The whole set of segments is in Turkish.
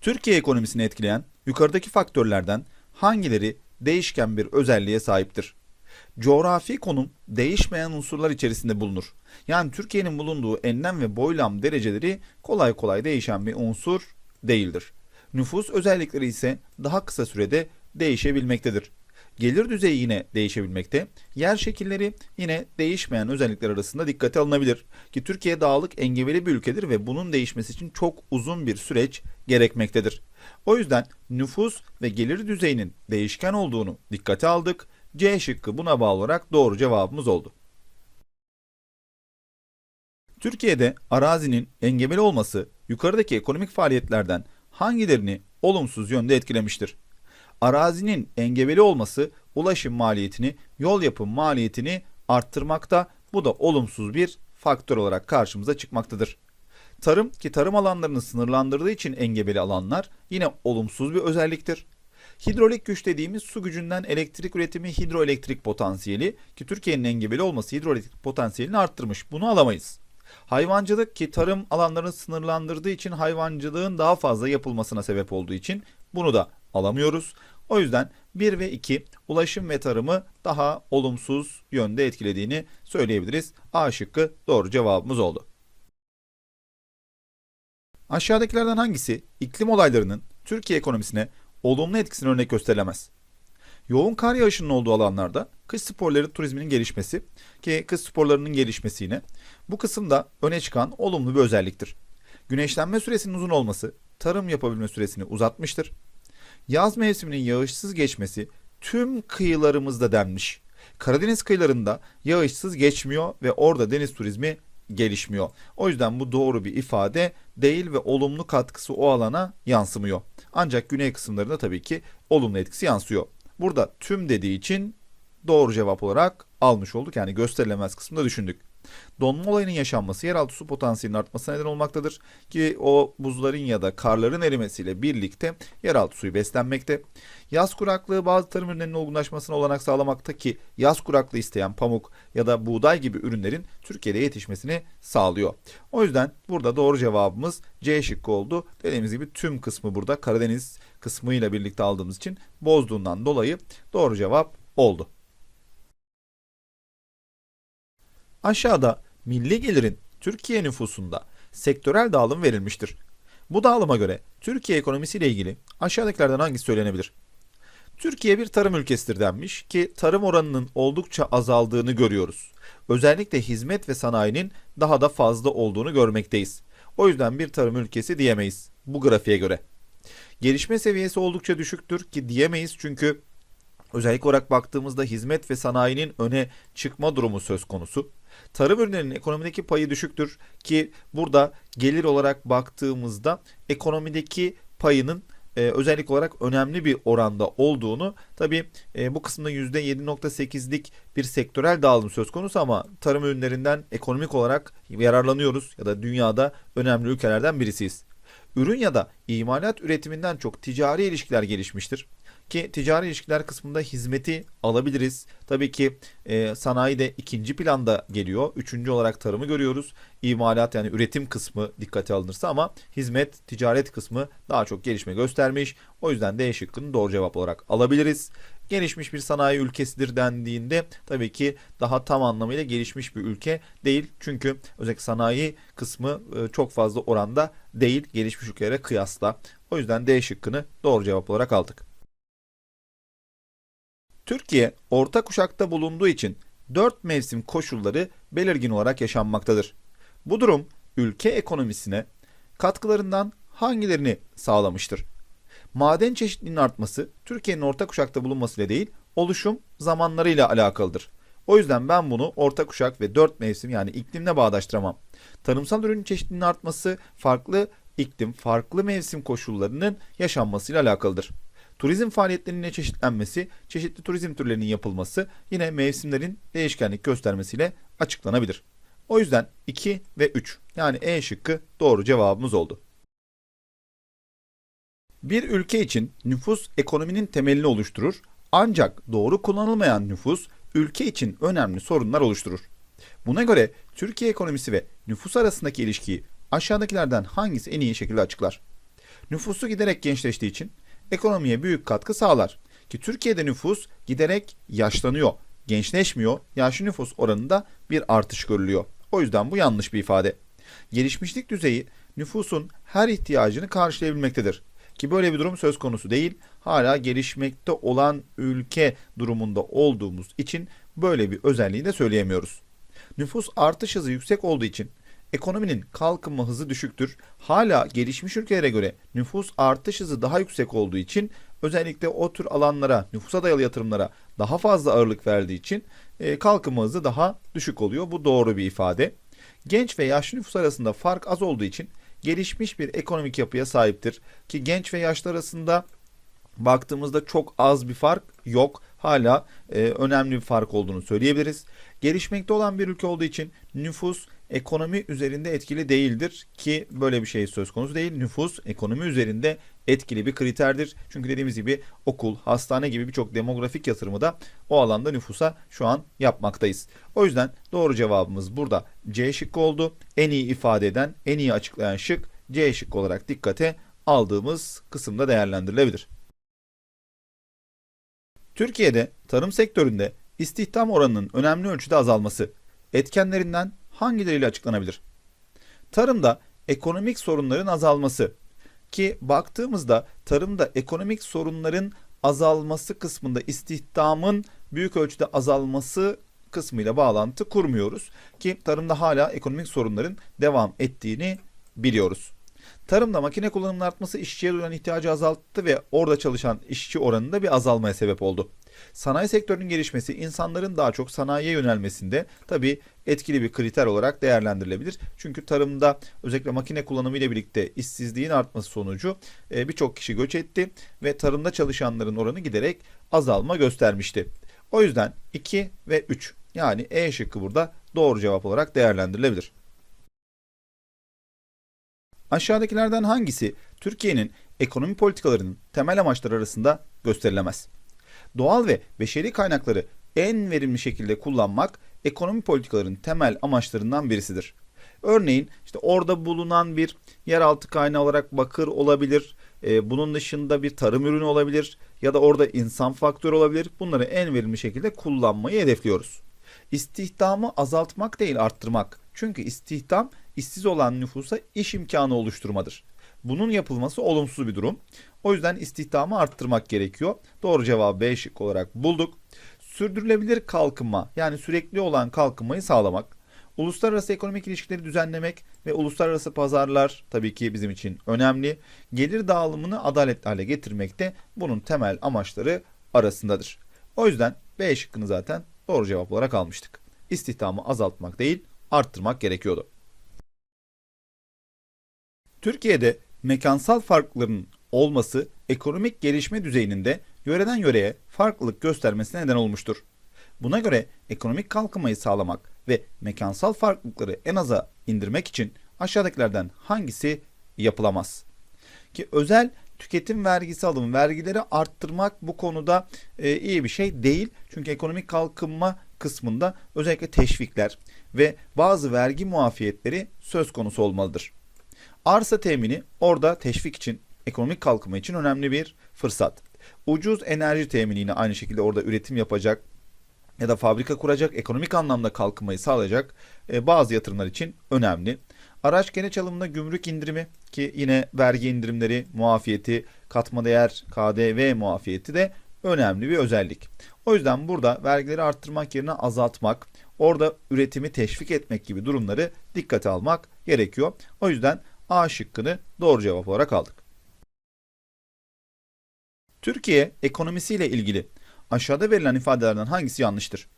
Türkiye ekonomisini etkileyen yukarıdaki faktörlerden hangileri değişken bir özelliğe sahiptir? Coğrafi konum değişmeyen unsurlar içerisinde bulunur. Yani Türkiye'nin bulunduğu enlem ve boylam dereceleri kolay kolay değişen bir unsur değildir. Nüfus özellikleri ise daha kısa sürede değişebilmektedir. Gelir düzeyi yine değişebilmekte. Yer şekilleri yine değişmeyen özellikler arasında dikkate alınabilir. Ki Türkiye dağlık engebeli bir ülkedir ve bunun değişmesi için çok uzun bir süreç gerekmektedir. O yüzden nüfus ve gelir düzeyinin değişken olduğunu dikkate aldık. C şıkkı buna bağlı olarak doğru cevabımız oldu. Türkiye'de arazinin engebeli olması yukarıdaki ekonomik faaliyetlerden hangilerini olumsuz yönde etkilemiştir? Arazinin engebeli olması ulaşım maliyetini, yol yapım maliyetini arttırmakta. Bu da olumsuz bir faktör olarak karşımıza çıkmaktadır. Tarım ki tarım alanlarını sınırlandırdığı için engebeli alanlar yine olumsuz bir özelliktir. Hidrolik güç dediğimiz su gücünden elektrik üretimi hidroelektrik potansiyeli ki Türkiye'nin engebeli olması hidroelektrik potansiyelini arttırmış. Bunu alamayız. Hayvancılık ki tarım alanlarını sınırlandırdığı için hayvancılığın daha fazla yapılmasına sebep olduğu için bunu da alamıyoruz. O yüzden 1 ve 2 ulaşım ve tarımı daha olumsuz yönde etkilediğini söyleyebiliriz. A şıkkı doğru cevabımız oldu. Aşağıdakilerden hangisi iklim olaylarının Türkiye ekonomisine olumlu etkisini örnek gösterilemez? Yoğun kar yağışının olduğu alanlarda kış sporları turizminin gelişmesi ki kış sporlarının gelişmesi yine bu kısımda öne çıkan olumlu bir özelliktir. Güneşlenme süresinin uzun olması tarım yapabilme süresini uzatmıştır. Yaz mevsiminin yağışsız geçmesi tüm kıyılarımızda denmiş. Karadeniz kıyılarında yağışsız geçmiyor ve orada deniz turizmi gelişmiyor. O yüzden bu doğru bir ifade değil ve olumlu katkısı o alana yansımıyor. Ancak güney kısımlarında tabii ki olumlu etkisi yansıyor. Burada tüm dediği için doğru cevap olarak almış olduk. Yani gösterilemez kısmında düşündük. Donma olayının yaşanması yeraltı su potansiyelinin artmasına neden olmaktadır ki o buzların ya da karların erimesiyle birlikte yeraltı suyu beslenmekte. Yaz kuraklığı bazı tarım ürünlerinin olgunlaşmasına olanak sağlamakta ki yaz kuraklığı isteyen pamuk ya da buğday gibi ürünlerin Türkiye'de yetişmesini sağlıyor. O yüzden burada doğru cevabımız C şıkkı oldu. Dediğimiz gibi tüm kısmı burada Karadeniz kısmıyla birlikte aldığımız için bozduğundan dolayı doğru cevap oldu. Aşağıda milli gelirin Türkiye nüfusunda sektörel dağılım verilmiştir. Bu dağılıma göre Türkiye ekonomisiyle ilgili aşağıdakilerden hangisi söylenebilir? Türkiye bir tarım ülkesidir denmiş ki tarım oranının oldukça azaldığını görüyoruz. Özellikle hizmet ve sanayinin daha da fazla olduğunu görmekteyiz. O yüzden bir tarım ülkesi diyemeyiz bu grafiğe göre. Gelişme seviyesi oldukça düşüktür ki diyemeyiz çünkü özellik olarak baktığımızda hizmet ve sanayinin öne çıkma durumu söz konusu. Tarım ürünlerinin ekonomideki payı düşüktür ki burada gelir olarak baktığımızda ekonomideki payının e, özellik olarak önemli bir oranda olduğunu tabi e, bu kısımda %7.8'lik bir sektörel dağılım söz konusu ama tarım ürünlerinden ekonomik olarak yararlanıyoruz ya da dünyada önemli ülkelerden birisiyiz. Ürün ya da imalat üretiminden çok ticari ilişkiler gelişmiştir. Ki ticari ilişkiler kısmında hizmeti alabiliriz. Tabii ki e, sanayi de ikinci planda geliyor. Üçüncü olarak tarımı görüyoruz. İmalat yani üretim kısmı dikkate alınırsa ama hizmet, ticaret kısmı daha çok gelişme göstermiş. O yüzden D şıkkını doğru cevap olarak alabiliriz. Gelişmiş bir sanayi ülkesidir dendiğinde tabii ki daha tam anlamıyla gelişmiş bir ülke değil. Çünkü özellikle sanayi kısmı e, çok fazla oranda değil gelişmiş ülkelere kıyasla. O yüzden D şıkkını doğru cevap olarak aldık. Türkiye orta kuşakta bulunduğu için 4 mevsim koşulları belirgin olarak yaşanmaktadır. Bu durum ülke ekonomisine katkılarından hangilerini sağlamıştır? Maden çeşitliliğinin artması Türkiye'nin orta kuşakta bulunmasıyla değil, oluşum zamanlarıyla alakalıdır. O yüzden ben bunu orta kuşak ve 4 mevsim yani iklimle bağdaştıramam. Tarımsal ürün çeşitliliğinin artması farklı iklim, farklı mevsim koşullarının yaşanmasıyla alakalıdır. Turizm faaliyetlerinin çeşitlenmesi, çeşitli turizm türlerinin yapılması yine mevsimlerin değişkenlik göstermesiyle açıklanabilir. O yüzden 2 ve 3 yani E şıkkı doğru cevabımız oldu. Bir ülke için nüfus ekonominin temelini oluşturur ancak doğru kullanılmayan nüfus ülke için önemli sorunlar oluşturur. Buna göre Türkiye ekonomisi ve nüfus arasındaki ilişkiyi aşağıdakilerden hangisi en iyi şekilde açıklar? Nüfusu giderek gençleştiği için ekonomiye büyük katkı sağlar. Ki Türkiye'de nüfus giderek yaşlanıyor, gençleşmiyor. Yaşlı nüfus oranında bir artış görülüyor. O yüzden bu yanlış bir ifade. Gelişmişlik düzeyi nüfusun her ihtiyacını karşılayabilmektedir. Ki böyle bir durum söz konusu değil. Hala gelişmekte olan ülke durumunda olduğumuz için böyle bir özelliği de söyleyemiyoruz. Nüfus artış hızı yüksek olduğu için ekonominin kalkınma hızı düşüktür. Hala gelişmiş ülkelere göre nüfus artış hızı daha yüksek olduğu için özellikle o tür alanlara, nüfusa dayalı yatırımlara daha fazla ağırlık verdiği için e, kalkınma hızı daha düşük oluyor. Bu doğru bir ifade. Genç ve yaşlı nüfus arasında fark az olduğu için gelişmiş bir ekonomik yapıya sahiptir. Ki genç ve yaşlı arasında baktığımızda çok az bir fark yok. Hala e, önemli bir fark olduğunu söyleyebiliriz. Gelişmekte olan bir ülke olduğu için nüfus ekonomi üzerinde etkili değildir ki böyle bir şey söz konusu değil. Nüfus ekonomi üzerinde etkili bir kriterdir. Çünkü dediğimiz gibi okul, hastane gibi birçok demografik yatırımı da o alanda nüfusa şu an yapmaktayız. O yüzden doğru cevabımız burada C şıkkı oldu. En iyi ifade eden, en iyi açıklayan şık C şıkkı olarak dikkate aldığımız kısımda değerlendirilebilir. Türkiye'de tarım sektöründe istihdam oranının önemli ölçüde azalması etkenlerinden hangileriyle açıklanabilir? Tarımda ekonomik sorunların azalması ki baktığımızda tarımda ekonomik sorunların azalması kısmında istihdamın büyük ölçüde azalması kısmıyla bağlantı kurmuyoruz ki tarımda hala ekonomik sorunların devam ettiğini biliyoruz. Tarımda makine kullanımının artması işçiye duyulan ihtiyacı azalttı ve orada çalışan işçi oranında bir azalmaya sebep oldu. Sanayi sektörünün gelişmesi insanların daha çok sanayiye yönelmesinde tabii etkili bir kriter olarak değerlendirilebilir. Çünkü tarımda özellikle makine kullanımı ile birlikte işsizliğin artması sonucu e, birçok kişi göç etti ve tarımda çalışanların oranı giderek azalma göstermişti. O yüzden 2 ve 3 yani E şıkkı burada doğru cevap olarak değerlendirilebilir. Aşağıdakilerden hangisi Türkiye'nin ekonomi politikalarının temel amaçları arasında gösterilemez? Doğal ve beşeri kaynakları en verimli şekilde kullanmak ekonomi politikalarının temel amaçlarından birisidir. Örneğin işte orada bulunan bir yeraltı kaynağı olarak bakır olabilir, e, bunun dışında bir tarım ürünü olabilir ya da orada insan faktörü olabilir. Bunları en verimli şekilde kullanmayı hedefliyoruz. İstihdamı azaltmak değil arttırmak. Çünkü istihdam işsiz olan nüfusa iş imkanı oluşturmadır. Bunun yapılması olumsuz bir durum. O yüzden istihdamı arttırmak gerekiyor. Doğru cevabı B şık olarak bulduk. Sürdürülebilir kalkınma yani sürekli olan kalkınmayı sağlamak. Uluslararası ekonomik ilişkileri düzenlemek ve uluslararası pazarlar tabii ki bizim için önemli. Gelir dağılımını adaletli hale getirmek de bunun temel amaçları arasındadır. O yüzden B şıkkını zaten doğru cevap olarak almıştık. İstihdamı azaltmak değil, arttırmak gerekiyordu. Türkiye'de mekansal farkların olması ekonomik gelişme düzeyinde yöreden yöreye farklılık göstermesine neden olmuştur. Buna göre ekonomik kalkınmayı sağlamak ve mekansal farklılıkları en aza indirmek için aşağıdakilerden hangisi yapılamaz? Ki özel tüketim vergisi alım, vergileri arttırmak bu konuda e, iyi bir şey değil. Çünkü ekonomik kalkınma kısmında özellikle teşvikler ve bazı vergi muafiyetleri söz konusu olmalıdır. Arsa temini orada teşvik için, ekonomik kalkınma için önemli bir fırsat. Ucuz enerji temini yine aynı şekilde orada üretim yapacak ya da fabrika kuracak, ekonomik anlamda kalkınmayı sağlayacak e, bazı yatırımlar için önemli. Araç gereç alımında gümrük indirimi ki yine vergi indirimleri, muafiyeti, katma değer, KDV muafiyeti de önemli bir özellik. O yüzden burada vergileri arttırmak yerine azaltmak, orada üretimi teşvik etmek gibi durumları dikkate almak gerekiyor. O yüzden A şıkkını doğru cevap olarak aldık. Türkiye ekonomisiyle ilgili aşağıda verilen ifadelerden hangisi yanlıştır?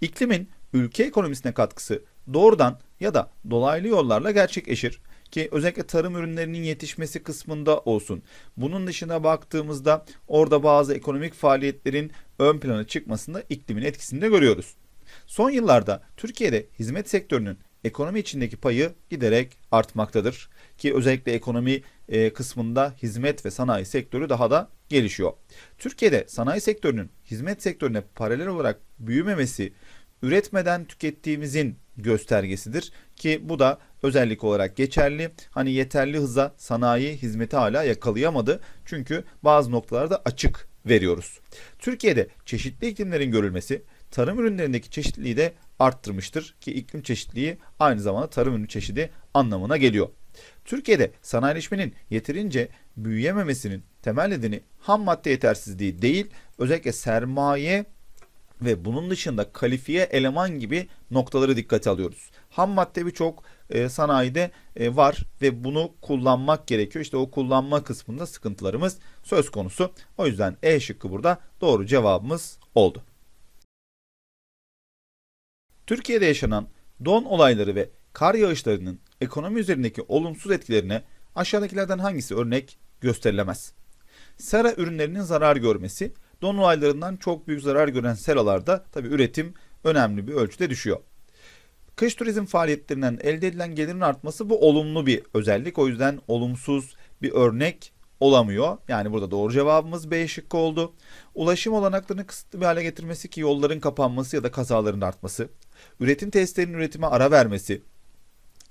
İklimin ülke ekonomisine katkısı doğrudan ya da dolaylı yollarla gerçekleşir ki özellikle tarım ürünlerinin yetişmesi kısmında olsun. Bunun dışına baktığımızda orada bazı ekonomik faaliyetlerin ön plana çıkmasında iklimin etkisini de görüyoruz. Son yıllarda Türkiye'de hizmet sektörünün ekonomi içindeki payı giderek artmaktadır. Ki özellikle ekonomi e, kısmında hizmet ve sanayi sektörü daha da gelişiyor. Türkiye'de sanayi sektörünün hizmet sektörüne paralel olarak büyümemesi üretmeden tükettiğimizin göstergesidir ki bu da özellik olarak geçerli. Hani yeterli hıza sanayi hizmeti hala yakalayamadı. Çünkü bazı noktalarda açık veriyoruz. Türkiye'de çeşitli iklimlerin görülmesi tarım ürünlerindeki çeşitliliği de arttırmıştır ki iklim çeşitliliği aynı zamanda tarım ürünü çeşidi anlamına geliyor. Türkiye'de sanayileşmenin yeterince büyüyememesinin temel nedeni ham madde yetersizliği değil, özellikle sermaye ve bunun dışında kalifiye eleman gibi noktaları dikkate alıyoruz. Ham madde birçok e, sanayide e, var ve bunu kullanmak gerekiyor. İşte o kullanma kısmında sıkıntılarımız söz konusu. O yüzden E şıkkı burada doğru cevabımız oldu. Türkiye'de yaşanan don olayları ve kar yağışlarının ekonomi üzerindeki olumsuz etkilerine aşağıdakilerden hangisi örnek gösterilemez? Sera ürünlerinin zarar görmesi, don olaylarından çok büyük zarar gören seralarda tabi üretim önemli bir ölçüde düşüyor. Kış turizm faaliyetlerinden elde edilen gelirin artması bu olumlu bir özellik. O yüzden olumsuz bir örnek olamıyor. Yani burada doğru cevabımız B şıkkı oldu. Ulaşım olanaklarını kısıtlı bir hale getirmesi ki yolların kapanması ya da kazaların artması. Üretim testlerinin üretime ara vermesi.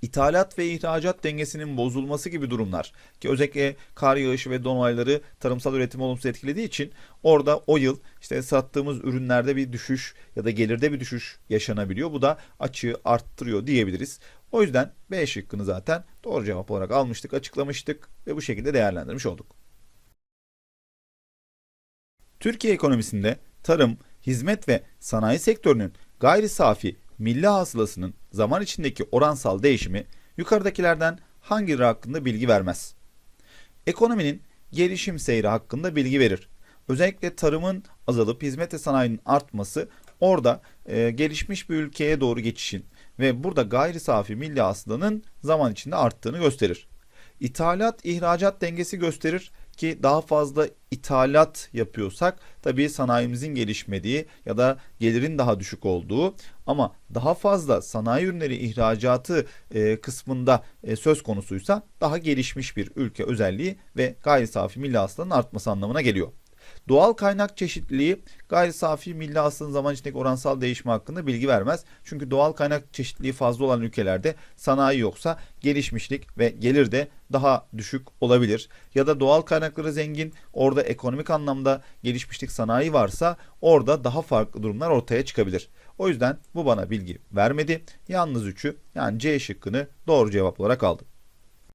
İthalat ve ihracat dengesinin bozulması gibi durumlar ki özellikle kar yağışı ve don olayları tarımsal üretimi olumsuz etkilediği için orada o yıl işte sattığımız ürünlerde bir düşüş ya da gelirde bir düşüş yaşanabiliyor. Bu da açığı arttırıyor diyebiliriz. O yüzden B şıkkını zaten doğru cevap olarak almıştık, açıklamıştık ve bu şekilde değerlendirmiş olduk. Türkiye ekonomisinde tarım, hizmet ve sanayi sektörünün gayri safi milli hasılasının zaman içindeki oransal değişimi yukarıdakilerden hangileri hakkında bilgi vermez? Ekonominin gelişim seyri hakkında bilgi verir. Özellikle tarımın azalıp hizmet ve sanayinin artması orada e, gelişmiş bir ülkeye doğru geçişin ve burada gayri safi milli hasılanın zaman içinde arttığını gösterir. İthalat ihracat dengesi gösterir ki daha fazla ithalat yapıyorsak tabii sanayimizin gelişmediği ya da gelirin daha düşük olduğu ama daha fazla sanayi ürünleri ihracatı e, kısmında e, söz konusuysa daha gelişmiş bir ülke özelliği ve gayri safi milli hasılanın artması anlamına geliyor. Doğal kaynak çeşitliliği gayri safi milli hasılanın zaman içindeki oransal değişimi hakkında bilgi vermez. Çünkü doğal kaynak çeşitliliği fazla olan ülkelerde sanayi yoksa gelişmişlik ve gelir de daha düşük olabilir. Ya da doğal kaynakları zengin orada ekonomik anlamda gelişmişlik sanayi varsa orada daha farklı durumlar ortaya çıkabilir. O yüzden bu bana bilgi vermedi. Yalnız 3'ü yani C şıkkını doğru cevap olarak aldım.